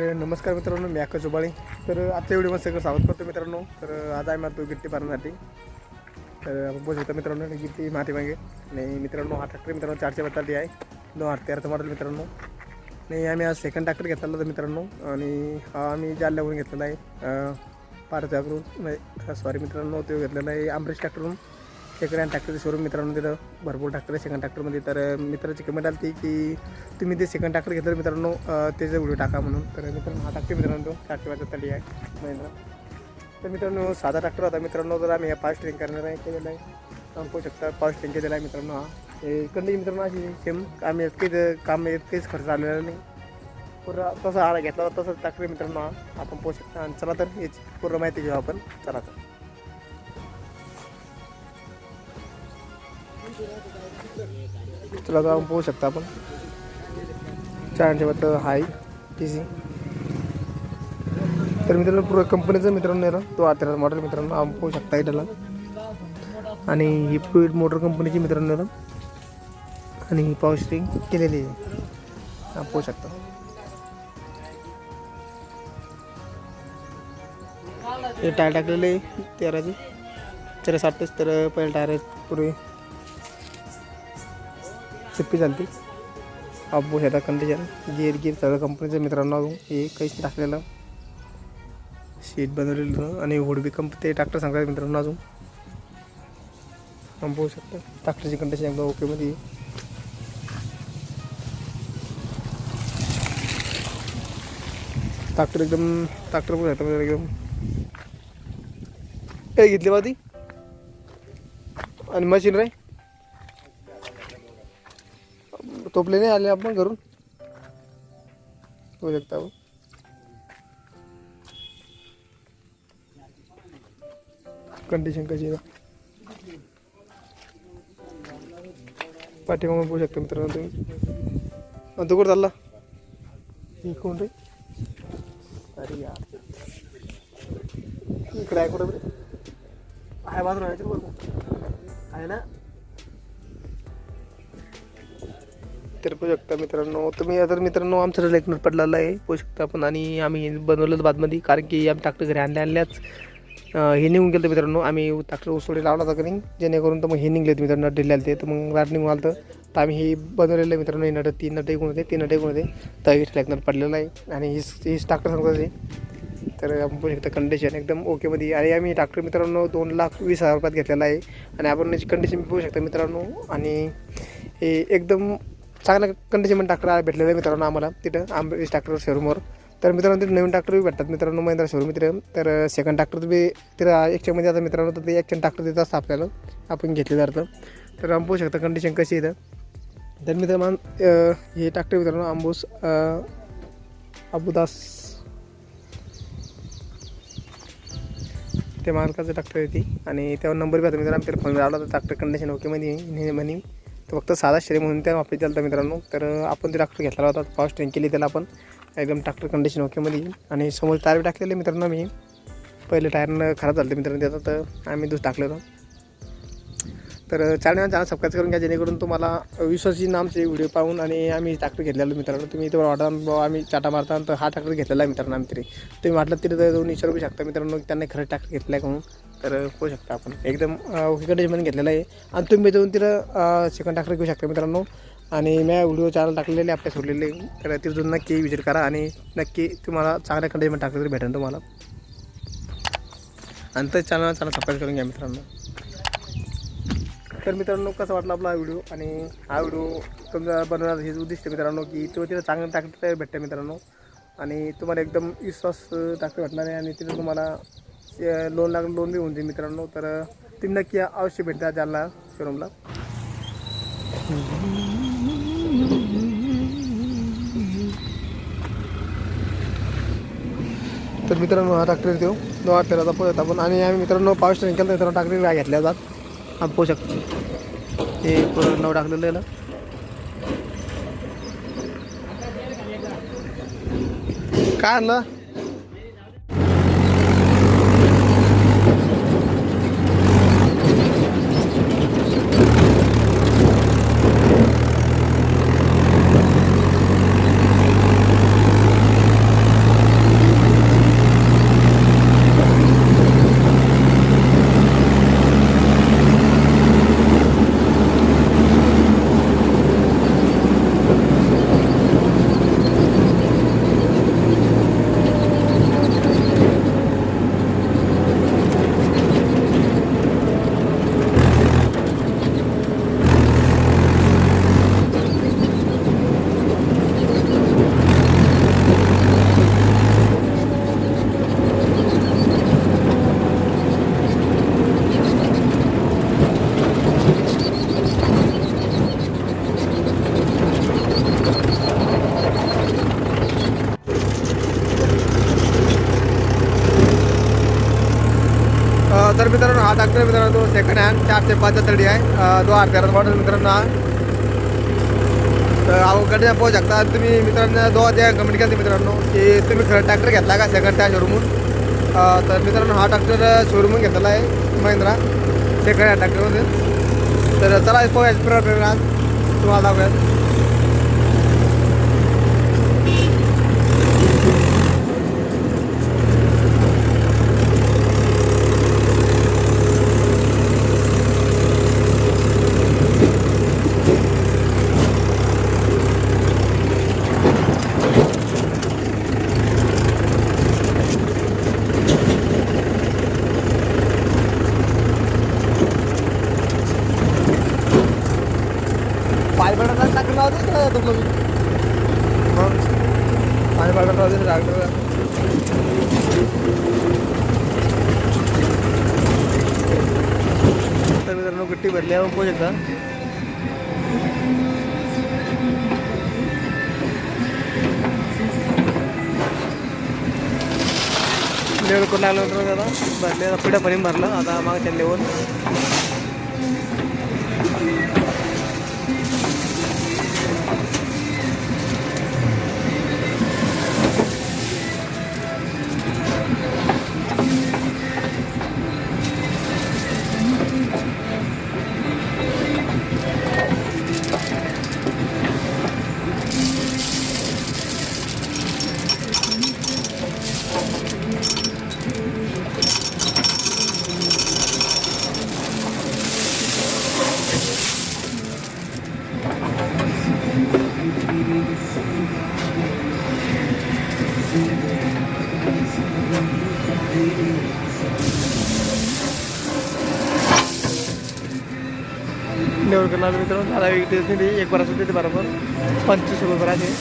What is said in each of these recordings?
तर नमस्कार मित्रांनो मी आकाश उबाळे. तर आजच्या व्हिडिओमध्ये सगळं स्वागत करतो मित्रांनो. तर आज आहे माझं गिट्टी पारण्यासाठी तर आपण बघू शकता मित्रांनो गिट्टी माती मागे. आणि मित्रांनो हा ट्रॅक्टर मित्रांनो चारशे बत्ताली आहे. दोन हजार तेराचं मॉडेल मित्रांनो. नाही आम्ही आज सेकंड ट्रॅक्टर घेतलेला होता मित्रांनो. आणि हा आम्ही जालन्यावरून घेतलेला आहे पारजागरून नाही सॉरी मित्रांनो तो घेतलेला आहे आंबरेज ट्रॅक्टरवरून शेकडे आणि ट्रॅक्टरचं शोरूम मित्रांनो तिथं भरपूर ट्रॅक्टर आहे सेकंड ट्रॅक्टरमध्ये तर मित्राची कमेंट आली ती की तुम्ही ते सेकंड ट्रॅक्टर घेतलं मित्रांनो त्याचा व्हिडिओ टाका म्हणून. तर मित्रांनो हा ट्रॅक्टर मित्रांनो. तो ट्रॅक्टरचा तली आहे. महिंद्रा. तर मित्रांनो साधा ट्रॅक्टर होता. मित्रांनो तर आम्ही फास्ट ट्रेन करणार आहे केलेला आहे आपण पाहू शकता फास्ट ट्रेन केलेला आहे मित्रांनो हा. हे मित्रांनो अशी सेम आम्ही इतकेच काम इतकेच खर्च आलेला नाही. पूर्ण तसा आळा घेतला होता तसंच मित्रांनो आपण पाहू शकता. आणि चला तर याची पूर्ण माहिती घेऊ आपण. चला तर. चला तर आपण शकता आपण. चार ठेवत हाय टी सी तर मित्रांनो पूर्ण कंपनीचं मित्रांनो येणार तो आता मॉडेल मित्रांनो आपण पोहू शकता त्याला आणि ही फ्लुईड मोटर कंपनीची मित्रांनो येणार आणि ही पॉवर स्ट्रिंग केलेली आहे. आपण पोहू शकता. टायर टाकलेले तेराचे तेरा साठच तर पहिले टायर आहेत पूर्वी सोपी चालते. अब्बू ह्याचा कंडिशन गिअर गिअर सगळं कंपनीचं मित्रांनो अजून. हे काहीच टाकलेलं. शीट बनवलेलं आणि होडबी कंप ते ट्रॅक्टर सांगतात मित्रांनो अजून. आपण बघू शकता. ट्रॅक्टरची कंडिशन एकदम ओकेमध्ये आहे. ट्रॅक्टर एकदम ट्रॅक्टर पण शकता एकदम. काय घेतली बा ती आणि मशीन राही तोपले नाही आले आपण घरून? होऊ शकता आपण. कंडिशन कशी आहे? पाठीमागून बघू शकता मित्रांनो तुम्ही. आणि तो कुठं चालला? ही कोण रे? अरे यार. इकडे आहे कुठं आहे बाजूला आहे ना? तर पाहू शकता मित्रांनो. तुम्ही तर मित्रांनो आमचं लेखनर पडलेलं आहे. पाहू शकता आपण आणि आम्ही बनवलं बादमध्ये कारण की आम्ही ट्रॅक्टर घरी आणल्या आणल्याच हे निघून गेलं मित्रांनो. आम्ही ट्रॅक्टर उसोडी लावला होता कधी जेणेकरून तर मग हे निघले होते मित्रांनो डिल्ले आले ते तर मग रात निघून आलं तर आम्ही हे बनवलेलं आहे मित्रांनो हे नट तीन नट एकूण होते तीन नट एकूण होते तर हे लेखनर पडलेलं आहे आणि हीच ही ट्रॅक्टर सांगतात ते तर आपण पाहू शकता कंडिशन एकदम ओकेमध्ये आणि आम्ही ट्रॅक्टर मित्रांनो दोन लाख वीस हजार रुपयात घेतलेला आहे. आणि आपण याची कंडिशन पाहू शकता मित्रांनो. आणि हे एकदम चांगल्या कंडिशनमध्ये ट्रॅक्टर भेटलेलं आहे मित्रांनो आम्हाला. तिथं आंबे ट्रॅक्टर शोरूमवर तर मित्रांनो तिथे नवीन ट्रॅक्टर बी भेटतात मित्रांनो महिंद्रा शोरूम तिथे. तर सेकंड ट्रॅक्टर बी तिथं एकशेमध्ये आता मित्रांनो तर ते एकशे ट्रॅक्टर देत असतं आपल्याला. आपण घेतलेलं जातं तर. आम्ही पाहू शकता कंडिशन कशी आहे इथं. तर मित्रांनो हे ट्रॅक्टर मित्रांनो आंबूस अबुदास. ते मालकाचं ट्रॅक्टर येते आणि त्यावर नंबर बी आता मित्रांनो त्याला फोन लावला तर ट्रॅक्टर कंडिशन ओके म्हणजे म्हणे. तर फक्त साधा श्रे म्हणून त्या वापरत चालतं मित्रांनो. तर आपण ते ट्रॅक्टर घेतला होता. पाऊस ट्रेन केली त्याला आपण. एकदम ट्रॅक्टर कंडिशन ओकेमध्ये आणि समोर टायर बी टाकलेले मित्रांनो मी पहिले टायरनं खराब झालं मित्रांनो त्याचा तर आम्ही दूध टाकलेलं तर चॅनल चॅनल सबस्क्राईब करून घ्या जेणेकरून तुम्हाला विश्वासजी आमचे व्हिडिओ पाहून आणि आम्ही ट्रॅक्टर घेतलेलो मित्रांनो. तुम्ही इथे ऑर्डर आम्ही चाटा मारता तर हा ट्रॅक्टर घेतलेला आहे मित्रांनो आम्ही तरी तुम्ही वाटलं तर जाऊन विचारू शकता मित्रांनो त्यांनी खरं ट्रॅक्टर घेतला आहे म्हणून. तर होऊ शकता आपण. एकदम ओके कंडिशनमध्ये घेतलेलं आहे. आणि तुम्ही जाऊन तिथं चिकन ट्रॅक्टर घेऊ शकता मित्रांनो. आणि मी व्हिडिओ चॅनल टाकलेले आपल्या सोडलेले. तर तिथून नक्की विजिट करा आणि नक्की तुम्हाला चांगल्या कंडिशनमध्ये टाकलं तरी भेटेल तुम्हाला. आणि तर चॅनल चॅनल सबस्क्राईब करून घ्या मित्रांनो. तर मित्रांनो कसं वाटलं आपला व्हिडिओ? आणि हा व्हिडिओ तुमचा बनवण्याचं हेच उद्दिष्ट आहे मित्रांनो की तो तिथं चांगलं टाकलं भेटतं मित्रांनो. आणि तुम्हाला एकदम विश्वास टाकता भेटणार आहे आणि तिथं तुम्हाला लोन लागलं लोन बी होऊन जाईल मित्रांनो. तर तुम्ही नक्की अवश्य भेटता जालना शोरूमला. तर मित्रांनो हा ट्रॅक्टर देऊ नऊ आठ तेराचा पोहोचत आपण. आणि आम्ही मित्रांनो पाऊस ट्रेन तर तर ट्रॅक्टर काय घेतल्या जात आपण पोहू शकतो. ते नऊ टाकलेलं आहे काय आणलं तर मित्रांनो मित्रांनो तो सेकंड हँड चारशे पाचच्या आहे. दोन तो आठ तेरा मॉडेल मित्रांनो. तर अवघड पाहू शकता. तुम्ही मित्रांनो दो द्या कमेंट केली मित्रांनो की तुम्ही खरं ट्रॅक्टर घेतला का सेकंड त्या शोरूमून तर मित्रांनो हा ट्रॅक्टर शोरूमून घेतलेला आहे महिंद्रा सेकंड हँड ट्रॅक्टरमध्ये तर चला पाहूया प्रॉब्लेम आज तुम्हाला दाखवूयात पाय पडायला टाकलं होते का तुमचं मग पाय पडायला होते ट्रॅक्टर तर मित्रांनो गट्टी भरली आहे पाहू शकता लेवल करून लागलं नंतर आता भरले आता पिढ्या पर्यंत भरलं आता मागच्या लेवल लेवल करणार मित्रांनो झाला एक दिवस नाही एक बराच देते बरोबर पंचवीस रुपये बराचे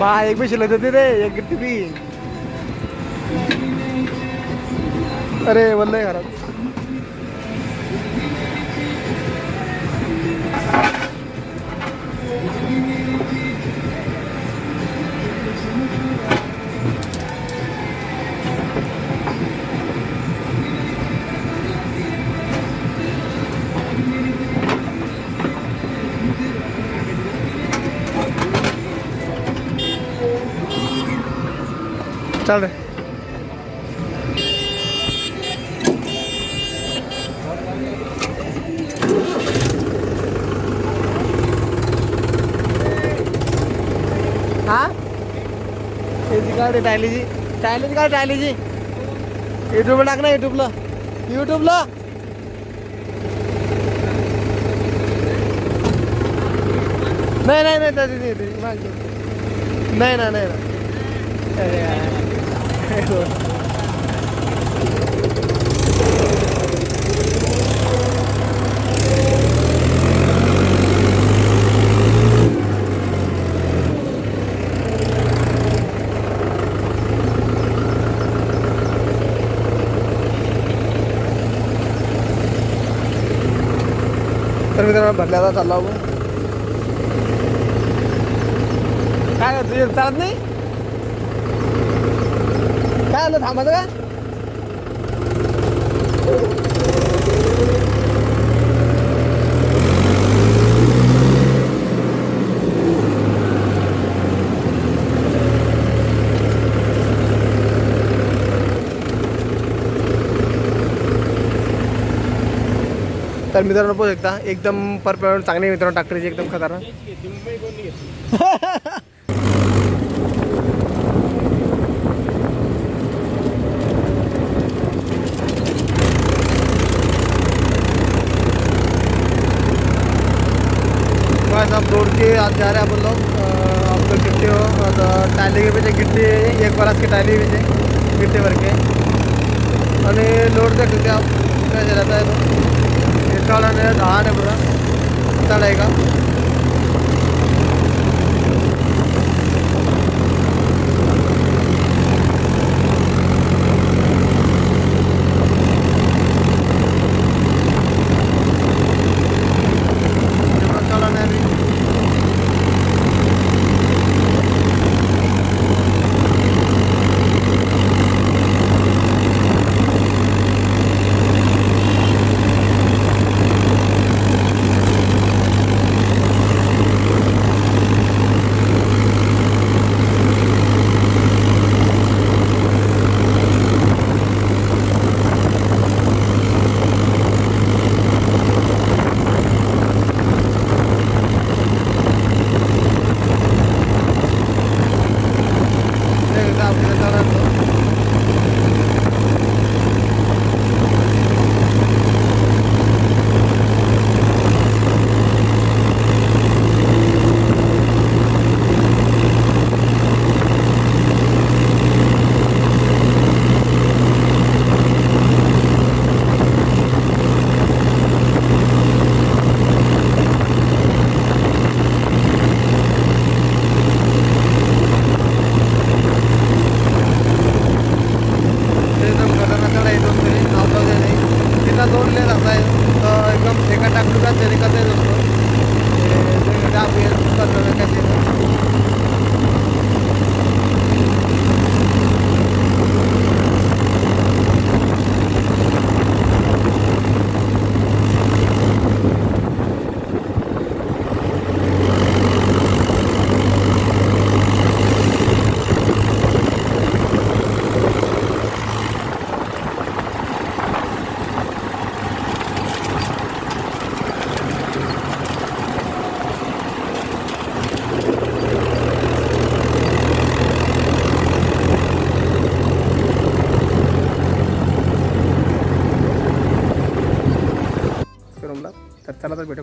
बा एक बी शिल्लक देते रे एक गिट्टी अरे वल्लय घरात चल रे हा काढ काय रे टायलीची टायलीची टायलीची युट्यूबला टाक ना युट्यूबला युट्यूबला नाही नाही नाही त्याची नाही त्याची मागे नाही ना नाही ना तर मित्रांनो भरल्याचा चालला आपण काय तुझे चालत नाही? काय आलं थांबायचं का? तर मित्रांनो पोहोच शकता, एकदम परफेक्ट, चांगली मित्रांनो ट्रॅक्टरची एकदम खतरनाक. रोड के आज जा रहे हैं अपन लोग आपको गिट्टी हो और टाली के पीछे गिट्टी एक की पीछे, गिट्टी भर के। आणि लोड देख आप है तो। ಕಾಲನೇ ಆನೆ ಬಿಡ ಮಾತಾಡ ಈಗ पूरा